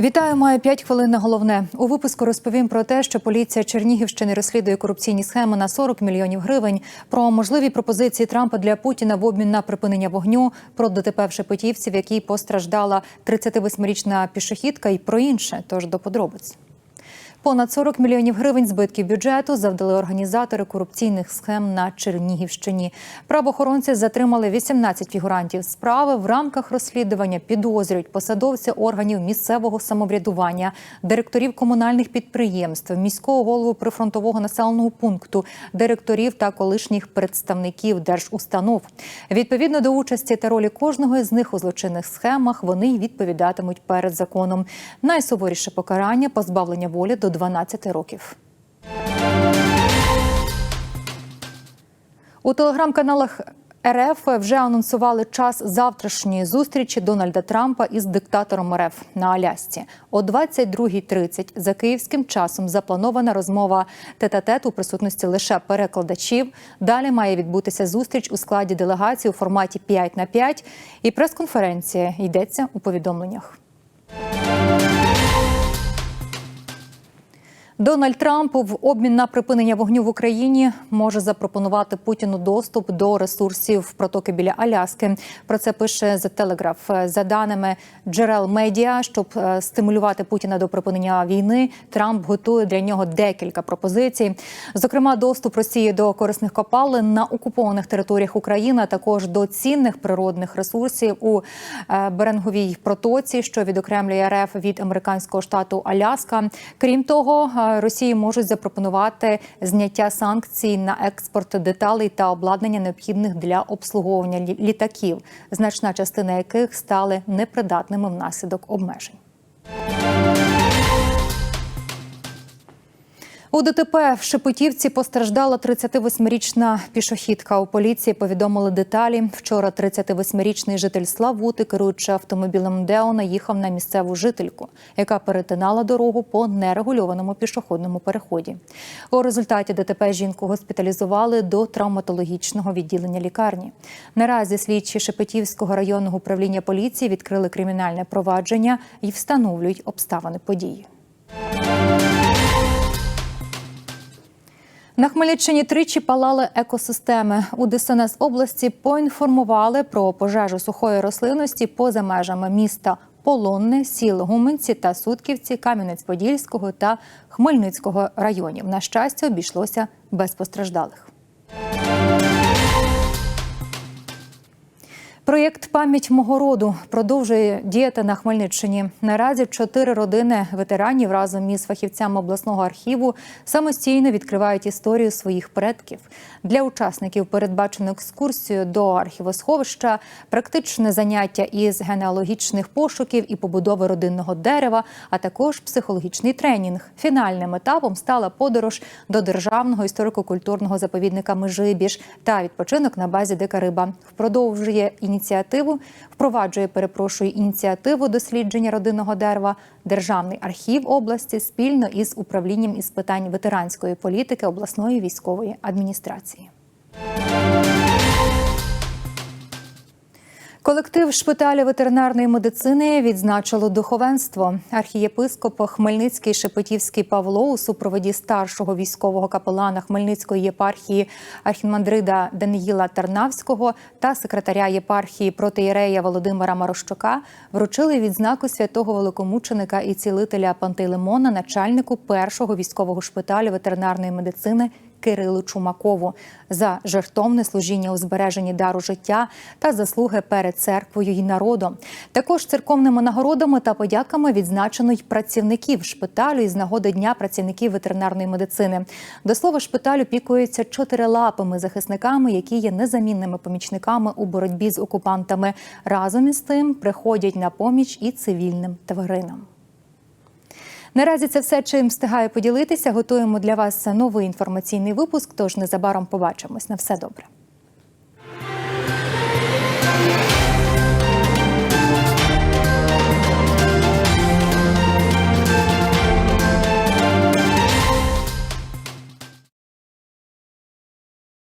Вітаю, маю 5 хвилин на головне. У випуску розповім про те, що поліція Чернігівщини розслідує корупційні схеми на 40 мільйонів гривень, про можливі пропозиції Трампа для Путіна в обмін на припинення вогню, про ДТП в Шепетівці, в якій постраждала 38-річна пішохідка, і про інше. Тож до подробиць. Понад 40 мільйонів гривень збитків бюджету завдали організатори корупційних схем на Чернігівщині. Правоохоронці затримали 18 фігурантів справи. В рамках розслідування підозрюють посадовця органів місцевого самоврядування, директорів комунальних підприємств, міського голову прифронтового населеного пункту, директорів та колишніх представників держустанов. Відповідно до участі та ролі кожного з них у злочинних схемах вони й відповідатимуть перед законом. Найсуворіше покарання позбавлення волі до 12 років. У телеграм-каналах РФ вже анонсували час завтрашньої зустрічі Дональда Трампа із диктатором РФ на Алясці. О 22.30 за київським часом запланована розмова тет-а-тет у присутності лише перекладачів. Далі має відбутися зустріч у складі делегації у форматі 5 на 5 і прес-конференція йдеться у повідомленнях. Дональд Трамп в обмін на припинення вогню в Україні може запропонувати Путіну доступ до ресурсів протоки біля Аляски. Про це пише The Telegraph. За даними джерел медіа, щоб е, стимулювати Путіна до припинення війни, Трамп готує для нього декілька пропозицій. Зокрема, доступ Росії до корисних копалин на окупованих територіях України, а також до цінних природних ресурсів у е, Беринговій протоці, що відокремлює РФ від американського штату Аляска. Крім того, е, Росії можуть запропонувати зняття санкцій на експорт деталей та обладнання необхідних для обслуговування лі- літаків, значна частина яких стали непридатними внаслідок обмежень. У ДТП в Шепетівці постраждала 38-річна пішохідка. У поліції повідомили деталі. Вчора 38-річний житель Славути, керуючи автомобілем Део, наїхав на місцеву жительку, яка перетинала дорогу по нерегульованому пішохідному переході. У результаті ДТП жінку госпіталізували до травматологічного відділення лікарні. Наразі слідчі Шепетівського районного управління поліції відкрили кримінальне провадження і встановлюють обставини події. На Хмельниччині тричі палали екосистеми. У ДСНС області поінформували про пожежу сухої рослинності поза межами міста Полонне, сіл Гуменці та Сутківці, Кам'янець-Подільського та Хмельницького районів. На щастя, обійшлося без постраждалих. Проєкт Пам'ять мого роду продовжує діяти на Хмельниччині. Наразі чотири родини ветеранів разом із фахівцями обласного архіву самостійно відкривають історію своїх предків. Для учасників передбачено екскурсію до архівосховища, практичне заняття із генеалогічних пошуків і побудови родинного дерева, а також психологічний тренінг. Фінальним етапом стала подорож до державного історико-культурного заповідника Межибіж та відпочинок на базі Дика Риба. Впродовжує ініціативу, впроваджує, перепрошую, ініціативу дослідження родинного дерева Державний архів області спільно із управлінням із питань ветеранської політики обласної військової адміністрації. Колектив шпиталю ветеринарної медицини відзначило духовенство. Архієпископ Хмельницький Шепетівський Павло у супроводі старшого військового капелана Хмельницької єпархії архімандрида Даниїла Тарнавського та секретаря єпархії протиєрея Володимира Марощука вручили відзнаку святого великомученика і цілителя Пантелеймона начальнику першого військового шпиталю ветеринарної медицини Кирилу Чумакову за жертовне служіння у збереженні дару життя та заслуги перед церквою і народом. Також церковними нагородами та подяками відзначено й працівників шпиталю із нагоди дня працівників ветеринарної медицини. До слова, шпиталь опікується чотирилапими захисниками, які є незамінними помічниками у боротьбі з окупантами. Разом із тим приходять на поміч і цивільним тваринам. Наразі це все, чим встигаю поділитися. Готуємо для вас новий інформаційний випуск. Тож незабаром побачимось. На все добре.